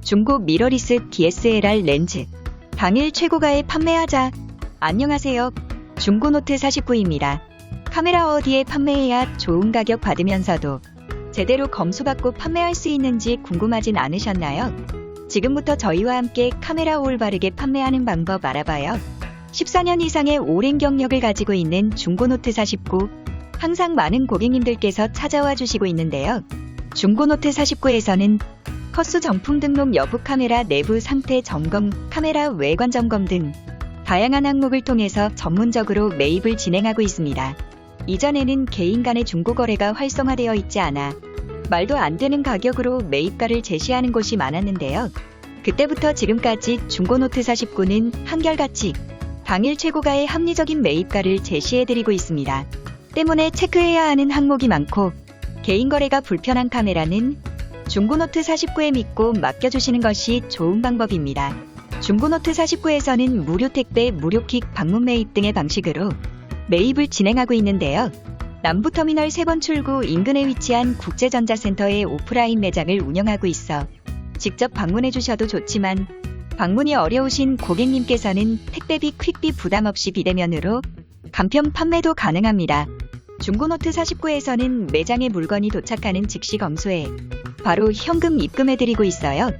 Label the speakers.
Speaker 1: 중고 미러리스 DSLR 렌즈. 당일 최고가에 판매하자. 안녕하세요. 중고노트 49입니다. 카메라 어디에 판매해야 좋은 가격 받으면서도 제대로 검수받고 판매할 수 있는지 궁금하진 않으셨나요? 지금부터 저희와 함께 카메라 올바르게 판매하는 방법 알아봐요. 14년 이상의 오랜 경력을 가지고 있는 중고노트 49. 항상 많은 고객님들께서 찾아와 주시고 있는데요. 중고노트 49에서는 컷수 정품 등록 여부 카메라 내부 상태 점검, 카메라 외관 점검 등 다양한 항목을 통해서 전문적으로 매입을 진행하고 있습니다. 이전에는 개인 간의 중고 거래가 활성화되어 있지 않아 말도 안 되는 가격으로 매입가를 제시하는 곳이 많았는데요. 그때부터 지금까지 중고노트 49는 한결같이 당일 최고가의 합리적인 매입가를 제시해드리고 있습니다. 때문에 체크해야 하는 항목이 많고 개인 거래가 불편한 카메라는 중고노트 49에 믿고 맡겨주시는 것이 좋은 방법입니다. 중고노트 49에서는 무료 택배, 무료 킥, 방문 매입 등의 방식으로 매입을 진행하고 있는데요. 남부터미널 3번 출구 인근에 위치한 국제전자센터의 오프라인 매장을 운영하고 있어 직접 방문해 주셔도 좋지만 방문이 어려우신 고객님께서는 택배비, 퀵비 부담 없이 비대면으로 간편 판매도 가능합니다. 중고노트 49에서는 매장에 물건이 도착하는 즉시 검수해 바로 현금 입금해드리고 있어요.